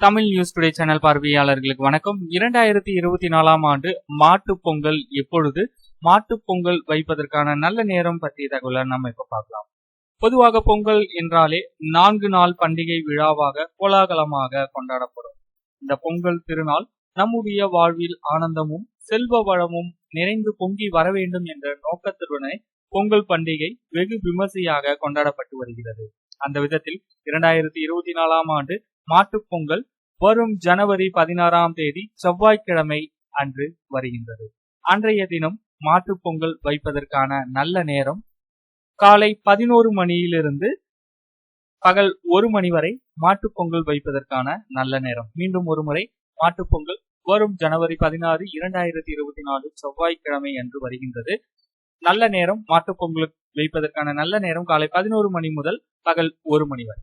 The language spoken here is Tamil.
தமிழ் நியூஸ் டுடே சேனல் பார்வையாளர்களுக்கு வணக்கம். இரண்டாயிரத்தி இருபத்தி நாலாம் ஆண்டு மாட்டுப் பொங்கல் எப்பொழுது? மாட்டுப் பொங்கல் வைப்பதற்கான நல்ல நேரம் பற்றிய தகவலை நம்ம இப்ப பார்க்கலாம். பொதுவாக பொங்கல் என்றாலே நான்கு நாள் பண்டிகை விழாவாக கோலாகலமாக கொண்டாடப்படும். இந்த பொங்கல் திருநாள் நம்முடைய வாழ்வில் ஆனந்தமும் செல்வ வளமும் நிறைந்து பொங்கி வர வேண்டும் என்ற நோக்கத்துடனே பொங்கல் பண்டிகை வெகு விமர்சையாக கொண்டாடப்பட்டு வருகிறது. அந்த விதத்தில் இரண்டாயிரத்தி இருபத்தி நாலாம் ஆண்டு மாட்டுப்பொங்கல் வரும் ஜனவரி பதினாறாம் தேதி செவ்வாய்க்கிழமை அன்று வருகின்றது. அன்றைய தினம் மாட்டுப்பொங்கல் வைப்பதற்கான நல்ல நேரம் காலை பதினோரு மணியிலிருந்து பகல் ஒரு மணி வரை மாட்டுப்பொங்கல் வைப்பதற்கான நல்ல நேரம். மீண்டும் ஒரு முறை மாட்டுப்பொங்கல் வரும் ஜனவரி பதினாறு இரண்டாயிரத்தி இருபத்தி நாலு செவ்வாய்க்கிழமை அன்று வருகின்றது. நல்ல நேரம் மாட்டுப்பொங்கல் வைப்பதற்கான நல்ல நேரம் காலை பதினோரு மணி முதல் பகல் ஒரு மணி வரை.